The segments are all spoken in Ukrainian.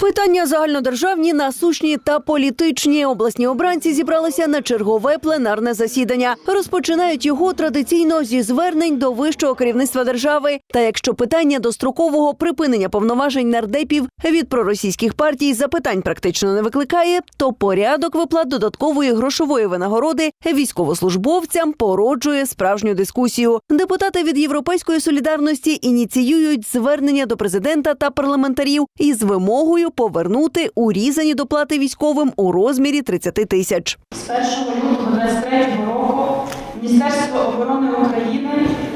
Питання загальнодержавні, насущні та політичні. Обласні обранці зібралися на чергове пленарне засідання. Розпочинають його традиційно зі звернень до вищого керівництва держави. Та якщо питання дострокового припинення повноважень нардепів від проросійських партій запитань практично не викликає, то порядок виплат додаткової грошової винагороди військовослужбовцям породжує справжню дискусію. Депутати від Європейської солідарності ініціюють звернення до президента та парламентарів із вимогою повернути урізані доплати військовим у розмірі 30 тисяч. З 1 лютого 2023 року Міністерство оборони України,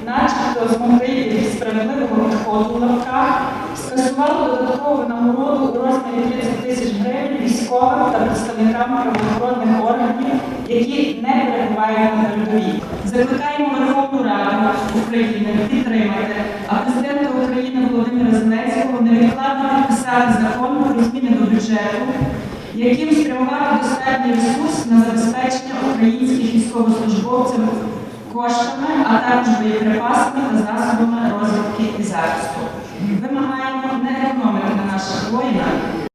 начебто з мотивів справедливого підходу в лапках, скасувало додаткову винагороду у розмірі 30 тисяч гривень військовим та представникам правоохоронних органів, які не перебувають на передовій. Закликаємо Верховну Раду України підтримати, а президента України Володимира Зеленського невідкладно підписати закон бюджету яким спрямувати достатній ресурс на забезпечення українських військовослужбовців коштами, а також боєприпасами та засобами розвідки і захисту. Вимагаємо не економити на наших воїнах.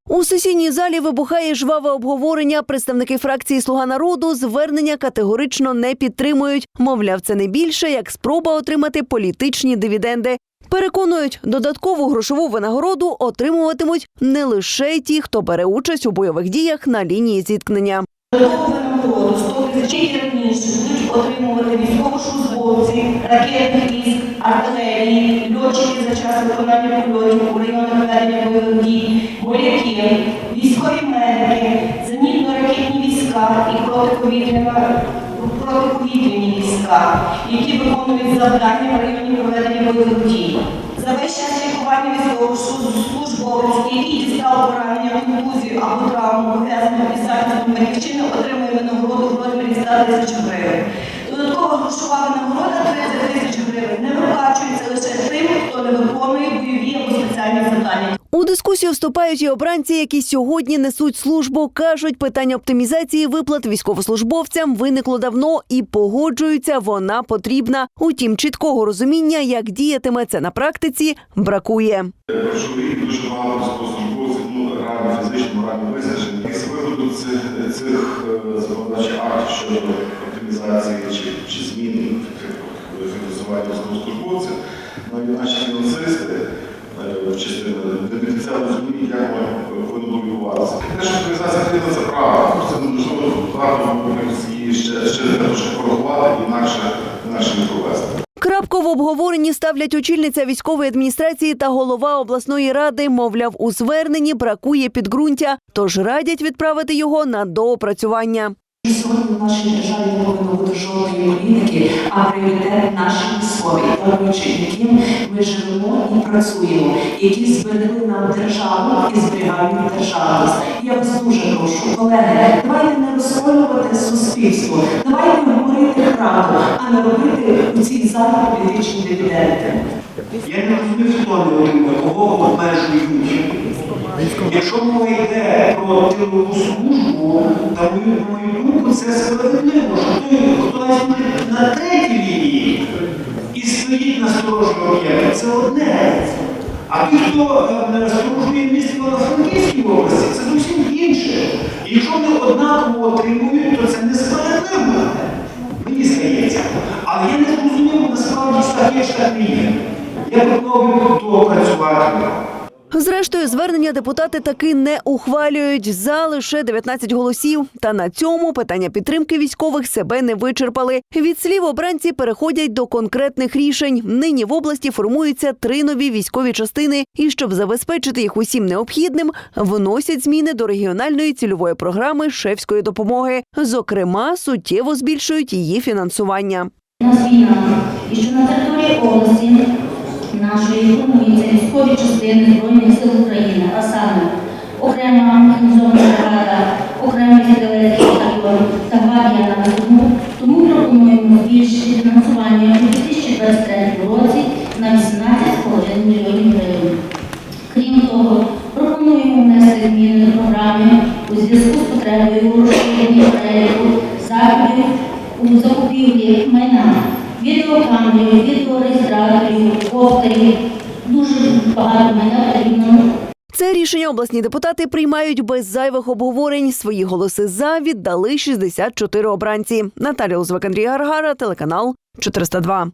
У сесійній залі вибухає жваве обговорення. Представники фракції Слуга народу звернення категорично не підтримують. Мовляв, це не більше як спроба отримати політичні дивіденди. Переконують, додаткову грошову винагороду отримуватимуть не лише ті, хто бере участь у бойових діях на лінії зіткнення. Додаткову винагороду 100 тисяч раніше будуть отримувати військовослужбовці, ракетних військ, артилерії, льотчики за час виконання польотів у районах військові медики, зенітно-ракетні війська і протиповітряна протиповітряні війська, які виконують завдання в районі проведення бойових дій. За весь час лікування військовослужбовець, який дістав поранення, контузію або травму, пов'язану із захистом батьківщини, отримує винагороду в розмірі 100 тисяч гривень. Додаткова грошова винагорода 30 тисяч гривень не виплачується лише тим, хто не виконує бойові або спеціальні завдання. Дискусію вступають і обранці, які сьогодні несуть службу. кажуть, питання оптимізації виплат військовослужбовцям виникло давно і погоджуються, вона потрібна. Утім, чіткого розуміння, як діятиме це на практиці, бракує. Дуже багато військовослужбовців, ну, фізично, морально. Якийсь виводу цих, цих е, законодавчих щодо оптимізації чи, чи зміни фінансування навіть наші фінансисти е, в не розуміють, як воно відбуватися. Те, що оптимізація потрібна, це правда. Це не дуже варто її ще, ще трошки порахувати, інакше, інакше не провести. Крапку в обговоренні ставлять очільниця військової адміністрації та голова обласної ради. Мовляв, у зверненні бракує підґрунтя, тож радять відправити його на доопрацювання. Сьогодні в нашій державі не повинно бути жодної політики, а пріоритет наші військові, дякуючи яким ми живемо і працюємо, які зберегли нам державу і зберігають державність. Я вас дуже прошу, колеги, давайте не розколювати суспільство, давайте говорити правду, а не робити цій залі політичні дивіденди. Я не розумію, хто не отримує, кого обмежують. Якщо мова йде про тилову службу, то мою, на мою думку, це справедливо, що той, хто навіть на третій лінії і стоїть на сторожі об'єкта, це одне. А той, хто е, сторожує місто на Франківській області, це зовсім інше. І якщо вони однаково отримують, то це несправедливо. Мені здається. Але я не так. Я пропоную доопрацювати. Зрештою, звернення депутати таки не ухвалюють за лише 19 голосів. Та на цьому питання підтримки військових себе не вичерпали. Від слів обранці переходять до конкретних рішень. Нині в області формуються три нові військові частини, і щоб забезпечити їх усім необхідним, вносять зміни до регіональної цільової програми шефської допомоги. Зокрема, суттєво збільшують її фінансування. Нас війна, і що на території області нашої формуються військові частини Збройних сил України, а саме окрема механізована бригада, окремий стрілецький батальйон та гвардія на Криму. Тому пропонуємо збільшити фінансування у 2023 році на 18,5 мільйонів гривень. Крім того, пропонуємо внести зміни до програми у зв'язку з потребою у розширенні переліку заходів у закупівлі майна, відеокамерів, відеореєстраторів, коптерів. Дуже багато майна потрібно Це рішення обласні депутати приймають без зайвих обговорень. Свої голоси за віддали 64 обранці. Наталя Узвак, Андрій Гаргара, телеканал 402.